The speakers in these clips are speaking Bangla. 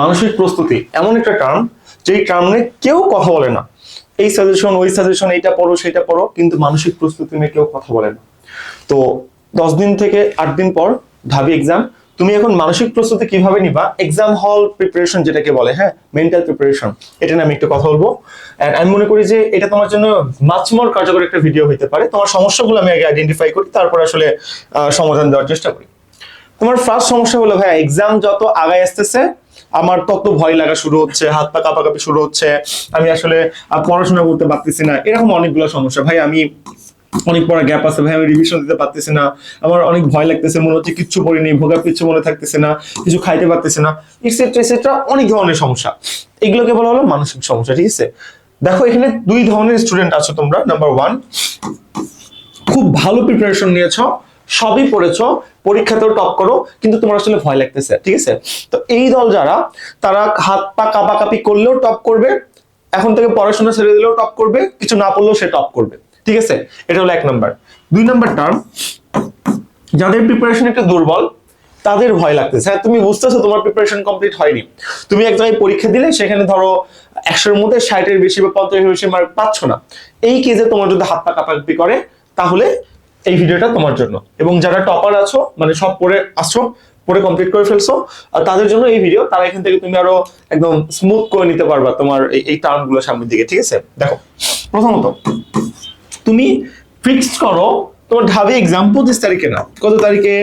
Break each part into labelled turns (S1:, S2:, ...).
S1: মানসিক প্রস্তুতি, এমন একটা টার্ম, যেই টার্ম নিয়ে কেউ কথা বলে না। এই সাজেশন ওই সাজেশন এইটা পড়ো, সেটা পড়ো, কিন্তু মানসিক প্রস্তুতি নিয়ে কেউ কথা বলে না। তো দশ দিন থেকে আট দিন পর ঢাবি এক্সাম তুমি এখন মানসিক প্রস্তুতি কীভাবে নিবা? এক্সাম হল প্রিপারেশন যেটাকে বলে হ্যাঁ মেন্টাল প্রিপারেশন এটা নিয়ে আমি একটু কথা বলব। আমি মনে করি যে এটা তোমার জন্য মাছ মোর কার্যকর একটা ভিডিও হতে পারে। তোমার সমস্যাগুলো আমি আগে আইডেন্টিফাই করি, তারপর আসলে সমাধান দেওয়ার চেষ্টা করি। তোমার ফার্স্ট সমস্যা হলো ভাই এক্সাম যত আগায় আসতেছে আমার তত ভয় লাগা শুরু হচ্ছে, হাত পা কাঁপাকাঁপি শুরু হচ্ছে, আমি আসলে পড়াশোনা করতে পারতেছি না। এরকম অনেকগুলো সমস্যা। ভাই, আমি অনেক পড়া গ্যাপ আছে, ভাই, আমি রিভিশন দিতে পারতেছি না। আমার অনেক ভয় লাগতেছে, মনে হচ্ছে কিচ্ছু পড়িনি, ভোগা পিচ্ছু মনে থাকতেছে না, কিছু খাইতে পারতেছে না এক্সেট্রা এক্সেট্রা অনেক ধরনের সমস্যা। এগুলোকে বলা হলো মানসিক সমস্যা, ঠিক আছে? দেখো, এখানে দুই ধরনের স্টুডেন্ট আছো তোমরা। নাম্বার ওয়ান খুব ভালো প্রিপারেশন নিয়েছো। সবই পড়েছো, পরীক্ষাতেও টপ করো, কিন্তু তোমার আসলে ভয় লাগতেছে, ঠিক আছে? তো এই দল যারা, তারা হাত পা কাঁপাকাঁপি করলেও টপ করবে, এখন থেকে পড়াশোনা ছেড়ে দিলেও টপ করবে, কিছু না পড়লেও সে টপ করবে, ঠিক আছে? এটা হলো এক নাম্বার দুই নাম্বার টার্ম যাদের প্রিপারেশন একটু দুর্বল, তাদের ভয় লাগতেছে। হ্যাঁ তুমি বুঝতেছো তোমার প্রিপারেশন কমপ্লিট হয়নি। তুমি এক জায়গায় পরীক্ষা দিলে, সেখানে ধরো একশোর মধ্যে ষাটের বেশি বা পঞ্চাশের বেশি মার্ক পাচ্ছ না। এই কেজে তোমার যদি হাত পা কাঁপাকাঁপি করে, তাহলে এই ভিডিওটা তোমার জন্য। এবং যারা টপার আছো মানে সব পড়ে আসছো, পড়ে কমপ্লিট করে ফেলছো, আর তাদের জন্য এই ভিডিও তারা এখান থেকে তুমি আরও একদম স্মুথ করে নিতে পারবা তোমার এই টার্মগুলো সামনের দিকে, ঠিক আছে? দেখো, প্রথমত, তুমি ফিক্সড করো তোমার ঢাবি এক্সাম পঁচিশ তারিখে না। কত তারিখে?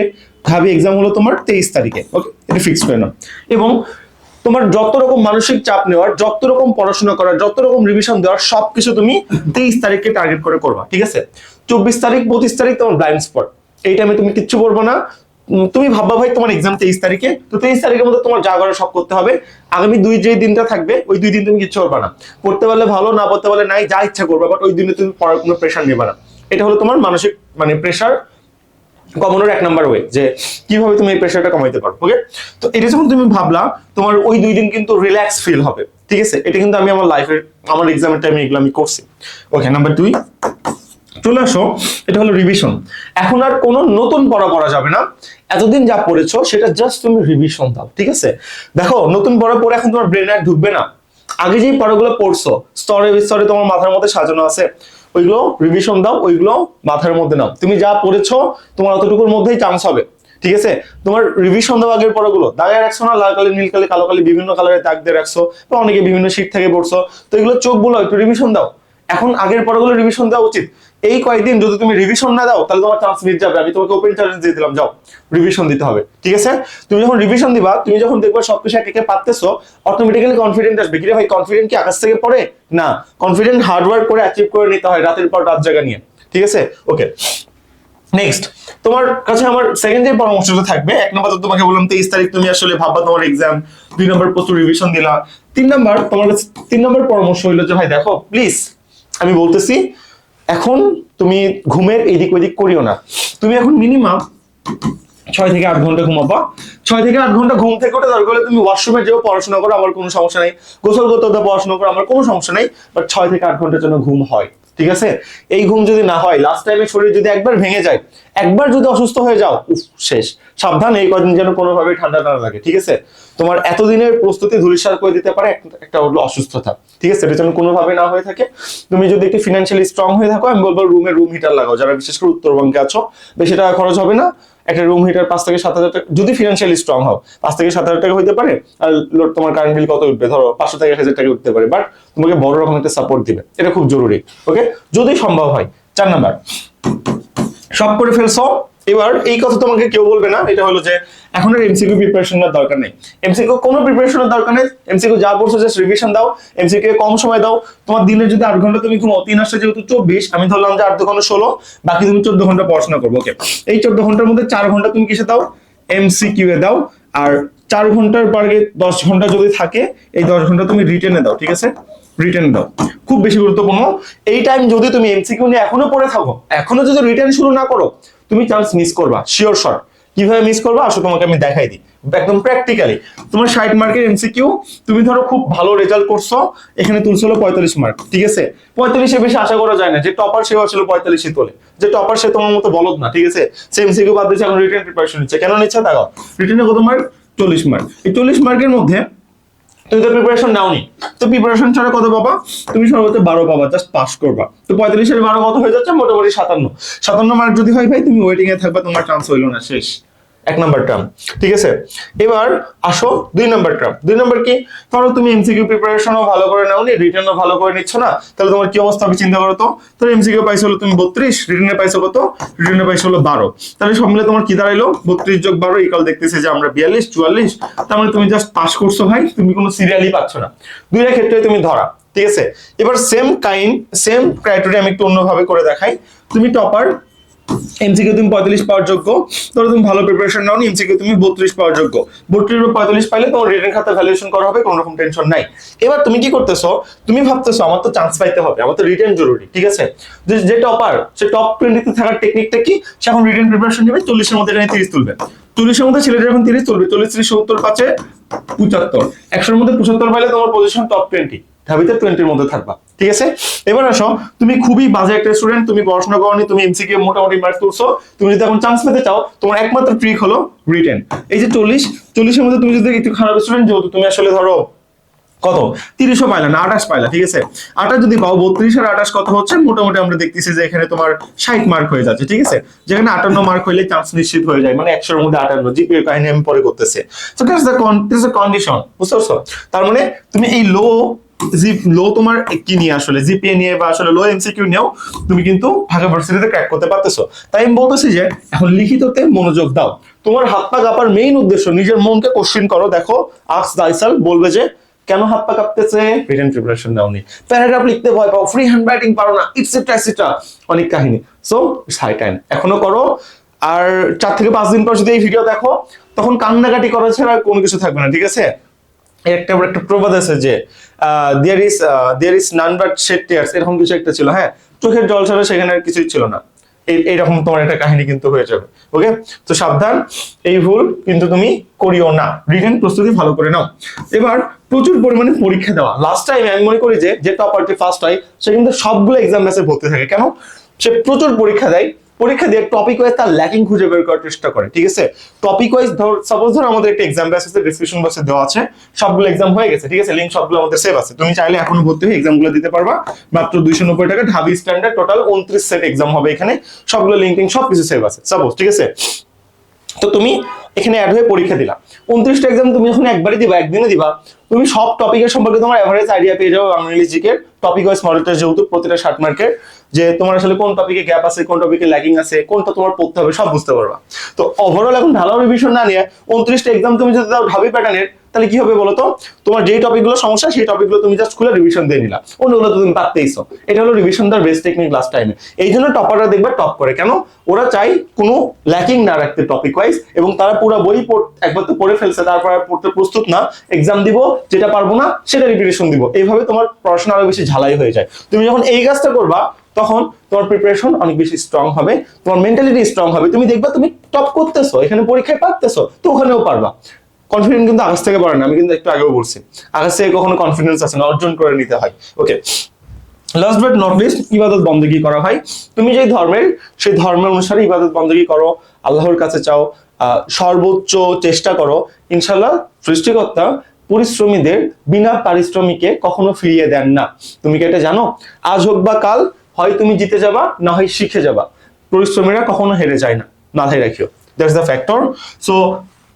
S1: ঢাবি এক্সাম হলো তোমার তেইশ তারিখে ওকে এটা ফিক্স করে নাও। এবং তোমার যত রকম মানসিক চাপ নেওয়ার, যত রকম পড়াশোনা করার, যত রকম রিভিশন দেওয়ার, সবকিছু তুমি তেইশ তারিখকে টার্গেট করে করবা, ঠিক আছে? চব্বিশ তারিখ পঁচিশ তারিখ তোমার ব্লাইন্ড স্পট এই টাইমে তুমি কিচ্ছু করব না। তুমি ভাববা, ভাই, তোমার এক্সাম তেইশ তারিখে। তো তেইশ তারিখের মধ্যে তোমার যা করার সব করতে হবে। আগামী দুই যে দিনটা থাকবে, ওই দুই দিন তুমি কিচ্ছু করবে না। পড়তে পারলে ভালো, না পড়তে পারলে নাই, যা ইচ্ছা করবে বাট ওই দিনে তুমি পড়ার কোনো প্রেশার নেবে না। এটা হলো তোমার মানসিক মানে প্রেশার কমানোর এক নাম্বার ওয়ে যে কীভাবে তুমি এই প্রেশারটা কমাইতে পারো ওকে তো এটা যখন তুমি ভাবলা, তোমার ওই দুই দিন কিন্তু রিল্যাক্স ফিল হবে, ঠিক আছে? এটা কিন্তু আমি আমার লাইফের আমার এক্সামের টাইমে এগুলো আমি করছি। ওকে নাম্বার দুই চলে আসো, এটা হলো রিভিশন এখন আর কোনো নতুন পড়া পড়া যাবে না। এতদিন যা পড়েছো, সেটা জাস্ট তুমি রিভিশন দাও, ঠিক আছে? দেখো, নতুন পড়া পড়ে এখন তোমার ব্রেন আর ঢুকবে না। আগে যেই পড়াগুলো পড়ছো, স্তরে স্তরে তোমার মাথার মধ্যে সাজানো আছে, ওইগুলো রিভিশন দাও, ওইগুলো মাথার মধ্যে নাও। তুমি যা পড়েছো, তোমার অতটুকুর মধ্যেই চান্স হবে, ঠিক আছে? তোমার রিভিশন দাও আগের পড়াগুলো। দাগে রাখছো না, লাল কালি, নীল কালি, কালো কালি, বিভিন্ন কালারে দাগ দিয়ে রাখছো, বা অনেকে বিভিন্ন শীট থেকে পড়ছো, তো এগুলো চোখ বলো একটু রিভিশন দাও। এখন আগের পড়াগুলো রিভিশন দেওয়া উচিত। এই কয়েকদিন যদি তুমি রিভিশন না দাও, তাহলে তোমার চান্স মিট যাবে। আমি তোমাকে ওপেন চ্যালেঞ্জ দিয়ে দিলাম, যাও। রিভিশন দিতে হবে, ঠিক আছে? তুমি যখন রিভিশন দিবা, তুমি যখন দেখবা সবকিছু একে একে পারতেছো অটোমেটিক্যালি কনফিডেন্ট আসবে। কিরে ভাই কনফিডেন্ট কি আকাশ থেকে পড়ে? না কনফিডেন্ট হার্ডওয়ার্ক করে অ্যাচিভ করে নিতে হয় রাতের পর রাত জায়গা নিয়ে, ঠিক আছে? ওকে নেক্সট তোমার কাছে আমার সেকেন্ড যে পরামর্শটা থাকবে, এক নম্বর তো তোমাকে বললাম, তেইশ তারিখ তুমি আসলে ভাববা তোমার এক্সাম দুই নম্বর প্রচুর রিভিশন দিলা। তিন নম্বর তোমার কাছে তিন নম্বর পরামর্শ হইল যে, ভাই, দেখো প্লিজ আমি বলতেছি এখন তুমি ঘুমের এদিক ওদিক করিও না। তুমি এখন মিনিমাম ছয় থেকে আট ঘণ্টা ঘুমাবা। ছয় থেকে আট ঘণ্টা ঘুম থেকে ওটা দরকার হলে তুমি ওয়াশরুমে যেও, পড়াশোনা করো, আমার কোনো সমস্যা নেই। গোসল করতে পড়াশোনা করো, আমার কোনো সমস্যা নেই। বাট ছয় থেকে আট ঘণ্টার জন্য ঘুম হয়। ঠিক আছে? এই ঘুম যদি না হয় লাস্ট টাইমে শরীর যদি একবার ভেঙে যায়, একবার যদি অসুস্থ হয়ে যাও শেষ। সাবধান, এই কদিন যেন কোনোভাবে ঠান্ডা না লাগে, ঠিক আছে? তোমার এতদিনের প্রস্তুতি ধুলিসার করে দিতে পারে একটা হলো অসুস্থতা, ঠিক আছে? এটা যেন কোনোভাবে না হয়ে থাকে। তুমি যদি একটু ফিনান্সিয়ালি স্ট্রং হয়ে থাকো, আমি বলব রুমে রুম হিটার লাগাও, যারা বিশেষ করে উত্তরবঙ্গে আছো, বেশি টাকা খরচ হবে না। একটা রুম হিটার পাঁচ থেকে সাত হাজার টাকা যদি ফিনান্সিয়ালি স্ট্রং হও, পাঁচ থেকে সাত হাজার টাকা হইতে পারে, আর তোমার কারেন্ট বিল কত উঠবে? ধরো পাঁচশো থেকে এক হাজার টাকা উঠতে পারে বাট তোমাকে বড় রকম একটা সাপোর্ট দিবে। এটা খুব জরুরি ওকে যদি সম্ভব হয়, চার নাম্বার সব করে ফেলছো? এবার এই কথা তোমাকে কেউ বলবে না, এটা হলো যে এখন আর এমসিকিউ প্রিপারেশনের দরকার নেই। এমসিকিউ কোনো প্রিপারেশনের দরকার নেই। এমসিকিউ যা পড়ছো জাস্ট রিভিশন দাও এমসিকিউ কম সময় দাও। তোমার দিনে যদি আট ঘণ্টা তুমি ঘুমাও, তিন আসছে যেহেতু চব্বিশ, আমি ধরলাম যে আট ঘণ্টা ষোলো, বাকি তুমি চোদ্দ ঘণ্টা পড়াশোনা করব ওকে এই চোদ্দ ঘণ্টার মধ্যে চার ঘণ্টা তুমি কিসে দাও? এমসিকিউ এ দাও। আর চার ঘণ্টার পরে দশ ঘণ্টা যদি থাকে, এই দশ ঘণ্টা তুমি রিটেনে দাও, ঠিক আছে? রিটেন দাও। খুব বেশি গুরুত্বপূর্ণ। এই টাইম যদি তুমি এমসিকিউ নিয়ে এখনও পড়ে থাকো, এখনও যদি রিটেন শুরু না করো তুমি চান্স মিস করবা শিওর শট কীভাবে মিস করবা? আসলে তোমাকে আমি দেখাই দিই। একদম প্র্যাকটিক্যালি তোমার ষাট মার্কের এমসিকিউ তুমি ধরো খুব ভালো রেজাল্ট করছ, এখানে তুলছো হলো পঁয়তাল্লিশ মার্ক ঠিক আছে? পঁয়তাল্লিশে বেশি আশা করা যায় না। যে টপার সেও আসলে পঁয়তাল্লিশে তোলে। যে টপার সে তোমার মতো বলদ না, ঠিক আছে? সে এমসিকিউ বাদ দিয়েছে, এখন রিটার্ন প্রিপারেশন নিচ্ছে। কেন নিচ্ছে দেখো রিটেনে কত মার্ক চল্লিশ মার্ক এই চল্লিশ মার্কের মধ্যে তুমি তো প্রিপারেশন নাওনি। তো প্রিপারেশন ছাড়া কত পাবা? তুমি সর্বোচ্চ বারো পাবা জাস্ট পাস করবা। তো পঁয়তাল্লিশের বারো কত হয়ে যাচ্ছে? মোটামুটি সাতান্ন। সাতান্ন মার্ক যদি হয় ভাই, তুমি ওয়েটিং এ থাকবা, তোমার চান্স হইল না, শেষ। এক নাম্বার টার্ম ঠিক আছে? এবার আসো দুই নাম্বার টার্ম দুই নাম্বার কি? ধরো তুমি এমসিকিউ প্রিপারেশনও ভালো করে নাওনি রিটার্নও ভালো করে নিচ্ছ না, তাহলে তোমার কি অবস্থা হবে চিন্তা করো তো? তোর এমসিকিউ পাইছো হলো তুমি বত্রিশ রিটার্নে পাইছো কত? রিটার্নে পাইছো হলো বারো। তাহলে সব মিলে তোমার কি দাঁড়াইলো? বত্রিশ যোগ বারো ইকাল দেখতেছে যে আমরা বিয়াল্লিশ, চুয়াল্লিশ, তার মানে তুমি জাস্ট পাস করছ ভাই, তুমি কোনো সিরিয়ালই পাচ্ছ না। দুইটা ক্ষেত্রে তুমি ধরা, ঠিক আছে? এবার সেম কাইন্ড সেম ক্রাইটেরিয়া আমি একটু অন্যভাবে করে দেখাই। তুমি টপার এমসিকিউ তুমি পঁয়তাল্লিশ পাওয়ার যোগ্য। ধরো তুমি ভালো প্রিপারেশন নাও এমসিকিউ তুমি বত্রিশ পাওয়ার যোগ্য। বত্রিশ বা পঁয়তাল্লিশ পাইলে তোমার রিটেন খাতা ভ্যালুয়েশন করা হবে, কোনো রকম টেনশন নাই। এবার তুমি কি করতেছো? তুমি ভাবতেছো, আমার তো চান্স পাইতে হবে, আমার তো রিটেন জরুরি ঠিক আছে? যে টপার সে টপ টোয়েন্টিতে থাকার টেকনিকটা কি? সে এখন রিটেন প্রিপারেশন নেবে, চল্লিশের মধ্যে এখানে তিরিশ তুলবে। চল্লিশের মধ্যে ছেলেটা এখন তিরিশ তুলবে, চল্লিশ, ত্রিশ, সত্তর, পাঁচে পঁচাত্তর। একশোর মধ্যে পঁচাত্তর পাইলে তোমার পজিশন টপ টোয়েন্টি ঢাবিতে টোয়েন্টির মধ্যে থাকবা। ঠিক আছে? এবার আসো, তুমি খুবই বাজে একটা স্টুডেন্ট তুমি পড়াশোনা করনি, তুমি এমসিকিউ মোটামুটি মার্ক তুলছো। তুমি যদি এখন চান্স পেতে চাও, তোমার একমাত্র ট্রিক হলো রিটেন এই যে চল্লিশ, চল্লিশের মধ্যে তুমি যদি একটু খারাপ স্টুডেন্ট যেহেতু তুমি আসলে ধরো কত? তিরিশও পাইলা না, আঠাশ পাইলা, ঠিক আছে? আঠাশ যদি পাও, বত্রিশ আর আঠাশ কত হচ্ছে? মোটামুটি আমরা দেখতেছি যে এখানে তোমার ষাট মার্ক হয়ে যাচ্ছে, ঠিক আছে? যেখানে আটান্ন মার্ক হইলে চান্স নিশ্চিত হয়ে যায় মানে একশোর মধ্যে আটান্ন জিপিএর কাহিনী আমি পরে করতেছে। তো দ্যাটস দ্য কন্ডিশন বুঝতে পারছ? তার মানে তুমি এই লো জি লো তোমার কি নিয়ে আসলে? জিপিএ নিয়ে বা আসলে লো এমসিকিউ নিয়েও তুমি কিন্তু ঢাকা ভার্সিটিতে ক্র্যাক করতে পারতেছো। তাই আমি বলতেছি যে, এখন লিখিততে মনোযোগ দাও। তোমার হাত পা কাঁপার মেইন উদ্দেশ্য, নিজের মনকে কোশ্চিন করো, দেখো আক্স দাইসাল বলবে যে, কেন হাত পা কাঁপতেছে? রিটেন প্রিপারেশন দাওনি। প্যারাগ্রাফ লিখতে ভয় পাও ফ্রি হ্যান্ড রাইটিং পারো না ইটসেট্রা ইটসেট্রা অনেক কাহিনী। সো ইটস হাই টাইম এখনও করো। আর চার থেকে পাঁচ দিন পর যদি এই ভিডিও দেখো, তখন কান্নাকাটি করা ছাড়া কোনো কিছু থাকবে না, ঠিক আছে? একটা একটা প্রবাদ আছে যে there is there is none but shed tears এরকম কিছু একটা ছিল হ্যাঁ? চোখের জল ছাড়া সেখানে আর কিছুই ছিল না। এইরকম তোমার একটা কাহিনী কিন্তু হয়ে যাবে ওকে তো সাবধান, এই ভুল কিন্তু তুমি করিও না। রিটেন প্রস্তুতি ভালো করে নাও। এবার প্রচুর পরিমাণে পরীক্ষা দেওয়া। লাস্ট টাইম আমি মনে করি যে যে টপার যে ফার্স্ট হয়, সে কিন্তু সবগুলো এক্সাম ব্যাসে ভর্তি থাকে। কেন? সে প্রচুর পরীক্ষা দেয়। পরীক্ষা দিয়ে টপিক ওয়াইজ তার ল্যাকিং খুঁজে বের করার চেষ্টা করে, ঠিক আছে? টপিক ওয়াইজ ধর সাপোজ ধর আমাদের একটা এক্সাম ব্যাচ আছে ডিসক্রিপশন বক্সে দেওয়া আছে, সবগুলো এক্সাম হয়ে গেছে, ঠিক আছে? লিঙ্ক সবগুলো আমাদের সেভ আছে। তুমি চাইলে এখনও ভর্তি হয়ে এক্সামগুলো দিতে পারবা। মাত্র দুইশো নব্বই টাকা, ঢাবি স্ট্যান্ডার্ড টোটাল উনত্রিশ সেট এক্সাম হবে এখানে। সবগুলো লিঙ্ক টিঙ্ক সবকিছু সেভ আছে। সাপোজ ঠিক আছে? তো তুমি এখানে অ্যাড হয়ে পরীক্ষা দিলা। উনত্রিশটা এক্সাম তুমি যখন একবারই দিবা একদিনে দিবা, তুমি সব টপিকের সম্পর্কে তোমার এভারেজ আইডিয়া পেয়ে যাবে বাংলা জিকের টপিক ওয়াইজ মডেল টেস্ট যেহেতু প্রতিটা ষাট মার্কের যে তোমার আসলে কোন টপিকে গ্যাপ আছে, কোন টপিকে ল্যাগিং আছে, কোনটা তোমার পড়তে হবে, সব বুঝতে পারবা। তো ওভারঅল এখন ঢালাও রিভিশন না নিয়ে উনত্রিশটা এক্সাম তুমি যদি দাও ঢাবি প্যাটার্নের তাহলে কি হবে বলো তো তোমার যেই টপিকগুলো সমস্যা, সেই টপিকগুলো তুমি জাস্ট খুলে রিভিশন দিয়ে নিলা। অন্যগুলো তো তুমি পারতেইছো এটা হলো রিভিশন দেওয়ার বেস্ট টেকনিক লাস্ট টাইমে এই জন্য টপাররা দেখবে টপ করে। কেন? ওরা চাই কোনো ল্যাকিং না রাখতে টপিক ওয়াইজ এবং তারা পুরো বই একবার তো পড়ে ফেলছে, তারপর আর পড়তে প্রস্তুত না। এক্সাম দিব, যেটা পারব না, সেটা রিপিটেশন দিব। এইভাবে তোমার পড়াশোনা আরও বেশি ঝালাই হয়ে যায়। তুমি যখন এই কাজটা করবা তখন তোমার প্রিপারেশন অনেক বেশি স্ট্রং হবে, তোমার মেন্টালিটি স্ট্রং হবে। তুমি দেখবা তুমি টপ করতেছো, এখানে পরীক্ষায় পারতেছো, তো ওখানেও পারবা। কনফিডেন্স কিন্তু আকাশ থেকে পড়ে না, আমি কিন্তু একটু আগেও বলছি। আকাশ থেকে কখনো কনফিডেন্স আছে না, অর্জন করে নিতে হয়। Okay last but not least ইবাদত বন্দগি করা হয় তুমি যে ধর্মের, সেই ধর্মের অনুসারে ইবাদত বন্দগি করো, আল্লাহর কাছে চাও সর্বোচ্চ চেষ্টা করো ইনশাল্লাহ সৃষ্টিকর্তা পরিশ্রমীদের বিনা পারিশ্রমিকে কখনো ফিরিয়ে দেন না। তুমি কি এটা জানো? আজ হোক বা কাল হয় তুমি জিতে যাবা না হয় শিখে যাবা। পরিশ্রমীরা কখনো হেরে যায় না মাথায় রাখিও। দ্যাটস দ্য ফ্যাক্টর সো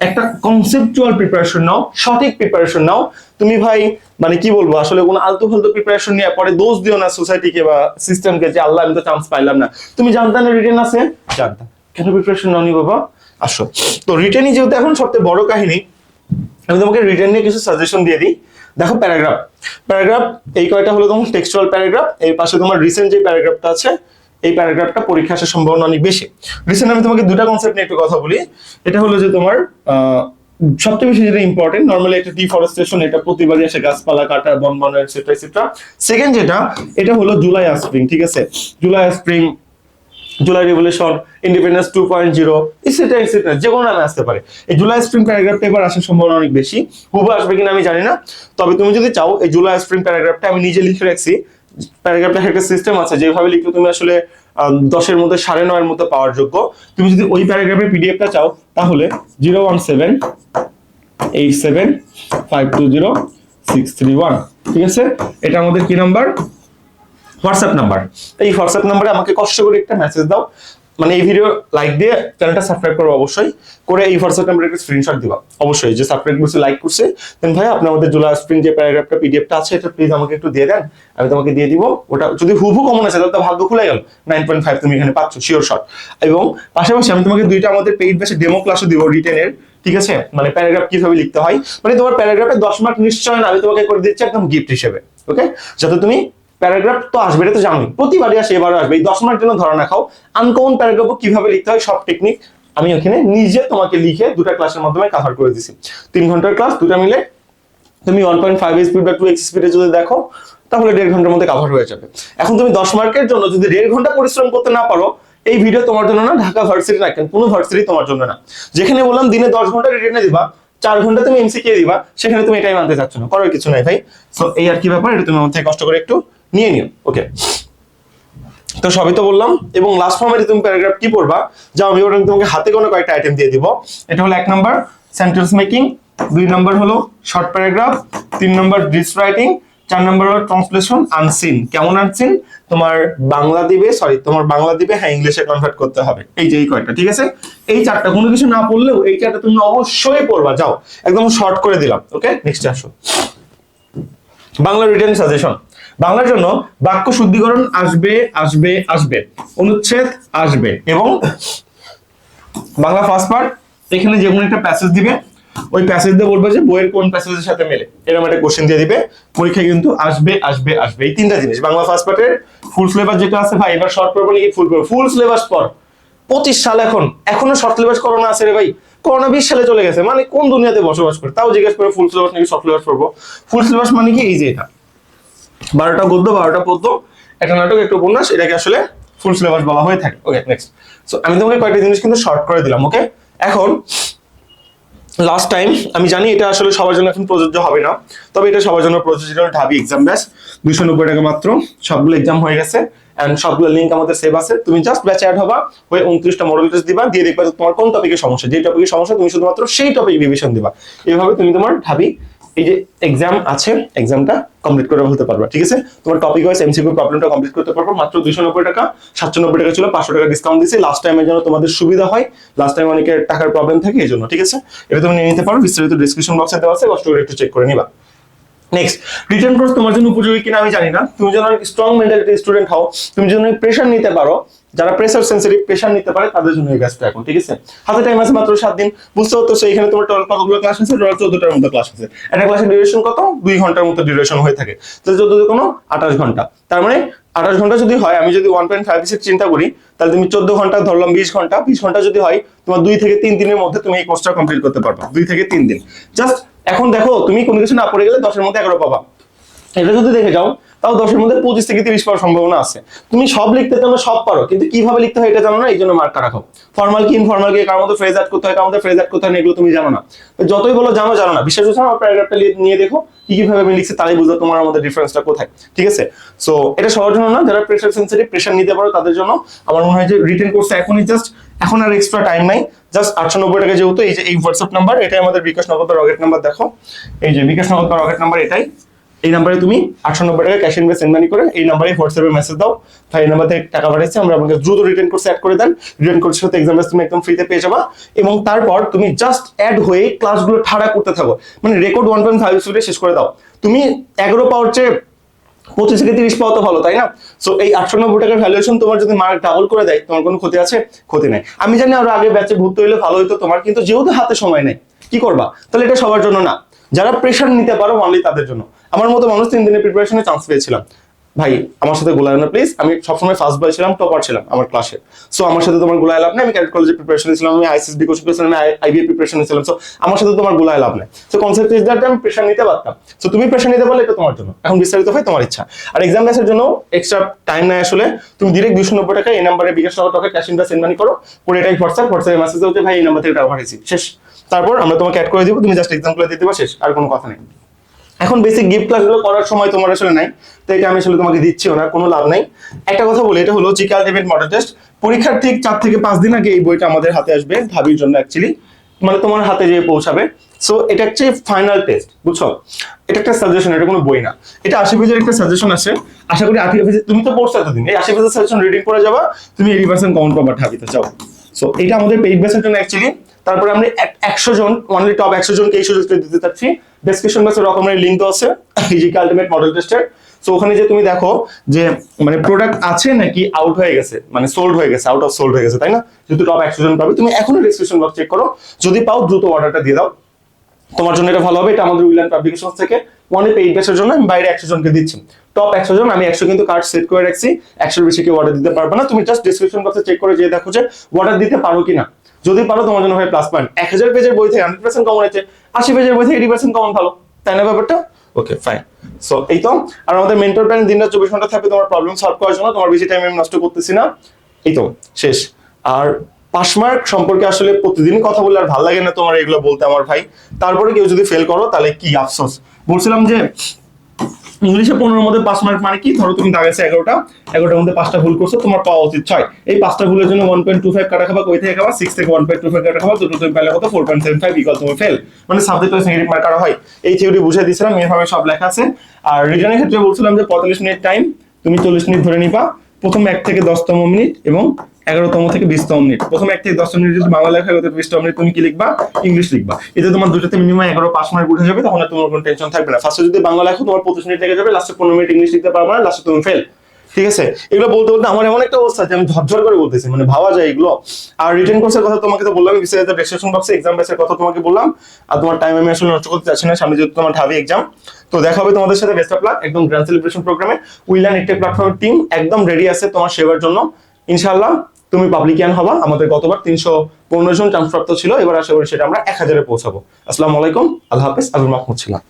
S1: একটা কনসেপচুয়াল প্রিপারেশন নাও সঠিক প্রিপারেশন নাও। তুমি ভাই মানে কি বলব আসলে কোনো আলতু ফালতু প্রিপারেশন নিয়ে পরে দোষ দিও না সোসাইটিকে বা সিস্টেমকে যে আল্লাহ আমি তো চান্স পাইলাম না। তুমি জানতা না রিটেন আছে? জানতাম কেন প্রিপারেশন নাও নি বাবা? আসো। তো রিটেনই যেহেতু এখন সবচেয়ে বড় কাহিনী আমি তোমাকে রিটেন নিয়ে কিছু সাজেশন দিয়ে দিই। দেখো প্যারাগ্রাফ। প্যারাগ্রাফ, এই কয়টা হলো তোমার টেক্সচুয়াল প্যারাগ্রাফ, এর পাশে তোমার রিসেন্ট যে প্যারাগ্রাফটা আছে, এই প্যারাগ্রাফটা পরীক্ষা আসার সম্ভাবনা অনেক বেশি। রিসেন্ট আমি তোমাকে দুটা কনসেপ্ট নিয়ে একটু কথা বলি। এটা হলো যে তোমার সবচেয়ে বেশি যেটা ইম্পর্টেন্ট নর্মালি একটা ডিফরেস্টেশন এটা প্রতিবারই আসে গাছপালা কাটা, বন বন এটসেট্রা এটসেট্রা সেকেন্ড যেটা, এটা হলো জুলাই স্প্রিং ঠিক আছে? July spring July revolution, independence two point zero ইসেটা ইসেটা যে কোনো নামে আসতে পারে। এই জুলাই স্প্রিং প্যারাগ্রাফটা এবার আসার সম্ভাবনা অনেক বেশি। হুবু আসবে কিনা আমি জানি না। তবে তুমি যদি চাও, এই জুলাই স্প্রিং প্যারাগ্রাফটা আমি নিজে লিখে রাখছি। প্যারাগ্রাফটা একটা সিস্টেম আছে, যেভাবে লিখলে তুমি আসলে দশের মধ্যে সাড়ে নয়ের মধ্যে পাওয়ার যোগ্য। তুমি যদি ওই প্যারাগ্রাফের পিডিএফটা চাও, তাহলে zero one seven, eight seven, five two zero, six three one. ঠিক আছে? এটা আমাদের কি নাম্বার হোয়াটসঅ্যাপ নাম্বার। এই হোয়াটসঅ্যাপ নাম্বারে আমাকে কষ্ট করে একটা মেসেজ দাও। মানে এই ভিডিও লাইক দিয়ে চ্যানেলটা সাবস্ক্রাইব করো অবশ্যই। করে এই হোয়াটসঅ্যাপ নাম্বারে একটা স্ক্রিনশট দিবা। অবশ্যই, যে সাবস্ক্রাইব করছে লাইক করছে। দেন ভাই আপনি আমাদের জুলাই স্প্রিং যে প্যারাগ্রাফটা পিডিএফটা আছে, এটা প্লিজ আমাকে একটু দিয়ে দেন। আমি তোমাকে দিয়ে দিব। ওটা যদি হুবহু কমন আছে, তাহলে তো ভাগ্য খুলে গেল। নাইন পয়েন্ট ফাইভ তুমি এখানে পাচ্ছ শিওর শট এবং পাশাপাশি আমি তোমাকে দুইটা আমাদের পেইড বেসে ডেমো ক্লাসও দিব রিটেনের ঠিক আছে? মানে প্যারাগ্রাফ কীভাবে লিখতে হয়? মানে তোমার প্যারাগ্রাফে দশ মার্ক নিশ্চয় না, আমি তোমাকে করে দিচ্ছি একদম গিফট হিসেবে। ওকে যাতে তুমি প্যারাগ্রাফ তো আসবে, এটা তো জানোই প্রতিবারই আসে, এবারও আসবে। এই দশ মার্ক জন্য ধরা না খাও। আনকমন প্যারাগ্রাফও কীভাবে লিখতে হয়, সব টেকনিক আমি ওখানে নিজে তোমাকে লিখে দুটা ক্লাসের মাধ্যমে কভার করে দিছি। তিন ঘণ্টার ক্লাস দুটা মিলে তুমি ওয়ান পয়েন্ট ফাইভ স্পিড বা টু এক্স স্পিডে যদি দেখো, তাহলে দেড় ঘণ্টার মধ্যে কভার হয়ে যাবে। এখন তুমি দশ মার্কের জন্য যদি দেড় ঘণ্টা পরিশ্রম করতে না পারো, এই ভিডিও তোমার জন্য না, ঢাকা ভার্সিটি না, কেন? কোনো ভার্সিটি তোমার জন্য না। যেখানে বললাম দিনে দশ ঘণ্টা রিটেনে দিবা, চার ঘণ্টা তুমি এমসিকে দিবা, সেখানে তুমি এটাই মানতে চাচ্ছ না। করার কিছু নাই ভাই। সো এই আর কি ব্যাপার, এটা তুমি আমার থেকে কষ্ট করে একটু নিয়ে নিও ওকে তো সবই তো বললাম, এবং লাস্ট ফর্মে তুমি প্যারাগ্রাফ কি পড়বা, যা আমি ওটা তোমাকে হাতে কোনো কয়েকটা আইটেম দিয়ে দিব। এটা হলো এক নাম্বার সেন্টেন্স মেকিং দুই নাম্বার হলো শর্ট প্যারাগ্রাফ তিন নাম্বার ডিস রাইটিং চার নাম্বার হলো ট্রান্সলেশন আনসিন কেমন আনসিন তোমার বাংলা দিবে সরি তোমার বাংলা দিবে হ্যাঁ ইংলিশে কনভার্ট করতে হবে। এই যে এই কয়েকটা, ঠিক আছে? এই চারটা, কোনো কিছু না পড়লেও এই চারটা তুমি অবশ্যই পড়বা, যাও। একদম শর্ট করে দিলাম ওকে নেক্সট আসো। বাংলা রিটেন সাজেশন বাংলার জন্য বাক্য শুদ্ধিকরণ আসবে আসবে আসবে, অনুচ্ছেদ আসবে এবং বাংলা ফার্স্ট পার্ট এখানে যে কোনো একটা প্যাসেজ দিবে, ওই প্যাসেজ দিয়ে বলবে যে বইয়ের কোন প্যাসেজের সাথে মেলে। এরকম একটা কোশ্চেন দিয়ে দিবে, পরীক্ষায় কিন্তু আসবে আসবে আসবে, এই তিনটা জিনিস। বাংলা ফার্স্ট পার্টের ফুল সিলেবাস যেটা আছে, ভাই, এবার শর্ট পড়ব নাকি ফুল পড়ব ফুল সিলেবাস পর। পঁচিশ সাল এখন, এখনও শর্ট সিলেবাস করোনা আছে রে ভাই। করোনা বিশ সালে চলে গেছে মানে কোন দুনিয়াতে বসবাস করে? তাও জিজ্ঞেস করে ফুল সিলেবাস নাকি শর্ট সিলেবাস পড়ব? ফুল সিলেবাস মানে কি? এই যে এটা। বারোটা গদ্য বারোটা পদ্য একটা নাটক, একটা উপন্যাস, এটাকে আসলে ফুল সিলেবাস বলা হয়ে থাকে। ওকে নেক্সট সো আমি তোমাকে কয়েকটা জিনিস কিন্তু শর্ট করে দিলাম ওকে এখন লাস্ট টাইম আমি জানি এটা আসলে সবার জন্য এখন প্রযোজ্য হবে না, তবে এটা সবার জন্য প্রযোজ্য হলো ঢাবি এক্সাম ব্যাস। দুশো নব্বই টাকা মাত্র, সবগুলো এক্সাম হয়ে গেছে এন্ড সবগুলো লিঙ্ক আমাদের সেভ আছে। তুমি জাস্ট ব্যাচে অ্যাড হবা, হয়ে উনত্রিশটা মডেল টেস্ট দিবা, দিয়ে দেখবা তোমার কোন টপিকের সমস্যা যে টপিকের সমস্যা তুমি শুধুমাত্র সেই টপিক রিভিশন দিবা। এইভাবে তুমি তোমার ঢাবি এই যে এক্সাম আছে এক্সামটা কমপ্লিট করে ফেলতে পারবে, ঠিক আছে? তোমার টপিক ওয়াইজ এমসিকিউ প্রবলেমটা কমপ্লিট করতে পারবে, মাত্র দুইশো নব্বই টাকা, সাতশো নব্বই টাকা ছিল, পাঁচশো টাকা ডিসকাউন্ট দিয়েছি। লাস্ট টাইমে যেন তোমাদের সুবিধা হয় লাস্ট টাইম অনেকের টাকার প্রবলেম থাকে, এই জন্য, ঠিক আছে? এটা তুমি নিয়ে নিতে পারো, বিস্তারিত ডিসক্রিপশন বক্সে দেওয়া আছে কষ্ট করে একটু চেক করে নিবা। নেক্সট রিটার্ন কোর্স তোমার জন্য উপযোগী কিনা আমি জানি না। তুমি যেন স্ট্রং মেন্টালিটি স্টুডেন্ট হও, তুমি যেন প্রেশার নিতে পারো, যারা প্রেসার সেন্সিটিভ প্রেশার নিতে পারে, তাদের জন্য এই ব্যাচটা এখন, ঠিক আছে? হাতে টাইম আছে মাত্র সাত দিন, বুঝতে হতো এখানে তোমার টোটাল কতগুলো ক্লাস আছে? টোটাল চোদ্দটার মতো ক্লাস আছে। একটা ক্লাসের ডিউরেশন কত? দুই ঘণ্টার মতো ডিউরেশন হয়ে থাকে। তো চোদ্দ কোনো আঠাশ ঘণ্টা। তার মানে আঠাশ ঘণ্টা যদি হয়, আমি যদি ওয়ান পয়েন্ট ফাইভ চিন্তা করি, তাহলে তুমি চোদ্দ ঘণ্টা ধরলাম বিশ ঘণ্টা। বিশ ঘণ্টা যদি হয়, তোমার দুই থেকে তিন দিনের মধ্যে তুমি এই কোর্সটা কমপ্লিট করতে পারবা। দুই থেকে তিন দিন। জাস্ট এখন দেখো, তুমি কোনো কিছু না পড়ে গেলে দশের মধ্যে এগারো পাবা। এটা যদি দেখে যাও, তাও দশের মধ্যে পঁচিশ থেকে তিরিশ পাওয়ার সম্ভাবনা আছে। তুমি সব লিখতে জানো সব পারো, কিন্তু কীভাবে লিখতে হয় এটা জানো না? এই জন্য মার্কটা রাখো। ফর্মাল কি ইনফর্মাল কি, কার মধ্যে ফ্রেজ অ্যাড করতে হয়, কার মধ্যে ফ্রেজ অ্যাড করতে হয় এগুলো তুমি জানো না। যতই বলো জানো জানো না। বিশেষ করে আমার প্যারাগ্রাফটা নিয়ে দেখো, কি কীভাবে আমি লিখছি তাই বুঝো তোমার আমাদের ডিফারেন্সটা কোথায়। ঠিক আছে? সো এটা সবার জন্য না, যারা প্রেশার সেন্সিটিভ প্রেশার নিতে পারো তাদের জন্য। আমার মনে হয় যে রিটেন কোর্সটা এখনই জাস্ট এখন আর এক্সট্রা টাইম নাই। জাস্ট আটশো নব্বই টাকা যেহেতু, এই যে, এই হোয়াটসঅ্যাপ নাম্বার এটাই আমাদের বিকাশ নগদ রকেট নাম্বার দেখো। এই যে, বিকাশ নগদ রকেট নাম্বার এটাই। এই নাম্বারে তুমি আটশো নব্বই টাকা ক্যাশ ইনভেস্ট মানি করে এই নাম্বারে হোয়াটসঅ্যাপে মেসেজ দাও। ভাই এই নাম্বার থেকে টাকা পাঠাচ্ছি আমরা আমাকে দ্রুত রিটার্ন কোর্স অ্যাড করে দেন। রিটার্ন কোর্সের সাথে এক্সাম তুমি একদম ফ্রিতে পেয়ে যাবা। এবং তারপর তুমি জাস্ট অ্যাড হয়ে ক্লাসগুলো ঠাড়া করতে থাকো। মানে রেকর্ড ওয়ান পয়েন্ট ফাইভ শেষ করে দাও। তুমি এগারো পাওয়ার চেয়ে পঁচিশ থেকে তিরিশ পাওয়া তো ভালো, তাই না? সো এই আটশো নব্বই টাকার ভ্যালুয়েশন তোমার যদি মার্ক ডাবল করে দেয়, তোমার কোনো ক্ষতি আছে? ক্ষতি নাই। আমি জানি আরও আগে ব্যাচে ভুক্ত হইলে ভালো হইতো, তোমার কিন্তু যেহেতু হাতে সময় নেই। কি করবা? তাহলে এটা সবার জন্য না। যারা প্রেশার নিতে পারো অনলি তাদের জন্য। আমার মতো মানুষ তিন দিনের প্রিপারেশনে চান্স পেয়েছিলাম। ভাই, আমার সাথে গোলায় না প্লিজ আমি সবসময় ফার্স্ট বয় ছিলাম টপার ছিলাম আমার ক্লাসে সো আমার সাথে তোমার গোলায় লাভ নেই, আমি ক্যাডেট কলেজে প্রিপারেশন ছিলাম আমি আইসিএসবি কোচিং করেছিলাম আমি আইবিএ প্রিপারেশন ছিলাম সো আমার সাথে তোমার গোলায় লাভ নেই। সো কনসেপ্ট ইজ দ্যাট আমি প্রেশার নিতে পারতাম। সো তুমি প্রেশার নিতে পারলে, এটা তোমার জন্য। এখন বিস্তারিত হয়, তোমার ইচ্ছা। আর এক্সাম ব্যাসের জন্য এক্সট্রা টাইম নেয় আসলে। তুমি ডিরেক্ট দুশো নব্বই টাকা এই নাম্বারে বিকাশ টাকা টাকা ক্যাশ ইনভেস্ট সেন্ড মানি করো। পরে এটাই হোয়াটসঅ্যাপ, হোয়াটসঅ্যাপে মেসেজ যে, ভাই, এই নাম্বার থেকে টাকা পাঠিয়েছি। শেষ। তারপর আমরা তোমাকে অ্যাড করে দিব, তুমি জাস্ট এক্সাম করে দিতে পারো শেষ। আর কোনো কথা নেই। এখন বেসিক গিফট ক্লাসগুলো করার সময় তোমার আসলে নাই, তো এটা আমি আসলে তোমাকে দিচ্ছিও না, কোনো লাভ নাই। একটা কথা বলি, এটা হলো জিকে আলটিমেট মডেল টেস্ট পরীক্ষার ঠিক চার থেকে পাঁচ দিন আগে এই বইটা আমাদের হাতে আসবে, ভাবির জন্য অ্যাকচুয়ালি মানে তোমার হাতে যেয়ে পৌঁছাবে। সো এটা হচ্ছে ফাইনাল টেস্ট বুঝছ? এটা একটা সাজেশন এটা কোনো বই না। এটা আশি পেজের একটা সাজেশন আছে। আশা করি আশি পেজে তুমি তো পড়ছো এতদিন, এই আশি পেজের সাজেশন রিডিং করে যাবা, তুমি এইটি পার্সেন্ট কমন পাবা ঢাবিতে চাও সো এটা আমাদের পেইড ব্যাচের জন্য অ্যাকচুয়ালি তারপরে আমরা একশো জন অনলি টপ একশো জনকে এই সুযোগটা দিতে চাচ্ছি। ডেসক্রিপশন বক্সে রকমের লিঙ্ক তো আছে ইজিকে আলটিমেট মডেল টেস্টের সো ওখানে যে তুমি দেখো যে মানে প্রোডাক্ট আছে নাকি আউট হয়ে গেছে মানে সোল্ড হয়ে গেছে আউট অফ সোল্ড হয়ে গেছে, তাই না? যেহেতু টপ একশো জন পাবে, তুমি এখনও ডেসক্রিপশন বক্স চেক করো। যদি পাও, দ্রুত অর্ডারটা দিয়ে দাও। তোমার জন্য এটা ভালো হবে, এটা আমাদের উইল্যান্ড পাবলিকেশন থেকে। ওয়ানে পেইড ব্যাচের জন্য আমি বাইরে একশো জনকে দিচ্ছি। টপ একশো জন, আমি একশো কিন্তু কার্ড সেট করে রাখছি। একশোর বেশি কেউ অর্ডার দিতে পারবে না। তুমি জাস্ট ডিসক্রিপশন বক্সে চেক করে যে দেখো যে অর্ডার দিতে পারো কিনা। যদি পারো তোমার জন্য হয় প্লাস পয়েন্ট এক হাজার পেজের বই থেকে হান্ড্রেড পার্সেন্ট কমন আছে, আশি পেজের বই থেকে এইটি পার্সেন্ট কমন ভালো। তাই না ব্যাপারটা? ওকে ফাইন সো এই তো। আর আমাদের মেন্টর প্ল্যান দিনটা চব্বিশ ঘণ্টা থাকবে, তোমার প্রবলেম সলভ করার জন্য। তোমার বেশি টাইম আমি নষ্ট করতেছি না। এই তো, শেষ। আর পাসমার্ক সম্পর্কে আসলে প্রতিদিন কথা বললে আর ভালো লাগে না তোমার এগুলো বলতে আমার ভাই। তারপরে কেউ যদি ফেল করো, তাহলে কি আফসোস? বলছিলাম যে ইংলিশে পনেরোর মধ্যে পাঁচ মার্ক মানে কি? ধরো তুমি দাগেছে এগারোটা, এগারোটার মধ্যে পাঁচটা ভুল করছ, তোমার পাওয়া উচিত ছয়। এই পাঁচটা ভুলের জন্য ওয়ান পয়েন্ট টু ফাইভ কাটা খাবা, কই থেকে খাবা? সিক্স থেকে ওয়ান পয়েন্ট টু ফাইভ কাটা খাবা, দুটো তুমি পেলে কত? Four point seven five equal তুমি ফেল মানে সাবজেক্ট ওয়াইজ নেগেটিভ মার্ক কাটা হয়। এই থিওরি বুঝে দিয়েছিলাম এইভাবে সব লেখা আছে। আর রিটার্নের ক্ষেত্রে বলছিলাম যে পঁয়তাল্লিশ মিনিট টাইম তুমি চল্লিশ মিনিট ধরে নিবা। প্রথম এক থেকে দশতম মিনিট এবং এগারোতম থেকে বিশতম মিনিট। প্রথম এক থেকে দশতম মিনিট যদি বাংলা লেখা হয় বিশতম মিনিট তুমি কি লিখবা? ইংলিশ লিখবা। এতে তোমার দুটোতে মিনিমাম এগারো পাঁচ মিনিট উঠে যাবে তখন তোমার কোনো টেনশন থাকবে না। ফার্স্টে যদি বাংলা লেখো, তোমার পঁচিশ মিনিট লেগে যাবে লাস্টে পনেরো মিনিট ইংলিশ লিখতে পারবে না লাস্টে তুমি ফেল ঠিক আছে? এগুলো বলতে বলতে আমার এমন একটা অবস্থা যে আমি ঝরঝর করে বলতেছি মানে ভাবা যায় এগুলো। আর রিটেন কোর্সের কথা তোমাকে তো বললাম বিস্তারিত ডেসক্রিপশন বক্সে এক্সাম বেসের কথা তোমাকে বললাম। আর তোমার টাইম আমি আসলে নষ্ট করতে চাচ্ছি না, সামনে যেহেতু তোমার ঢাবি এক্সাম তো দেখা হবে তোমাদের সাথে বেস্ট অফ লাক একদম গ্র্যান্ড সেলিব্রেশন প্রোগ্রামে উইলান একটি প্ল্যাটফর্মের টিম একদম রেডি আছে তোমার সেবার জন্য। ইনশাআল্লাহ, তুমি পাবলিকিয়ান হবা, আমাদের গতবার তিনশো পনেরো জন চান্স প্রাপ্ত ছিল, এবার আশা করি সেটা আমরা এক হাজারে পৌঁছাবো। আসসালামু আলাইকুম, আল্লাহ হাফিজ আবুল মাহমুদ ছিলাম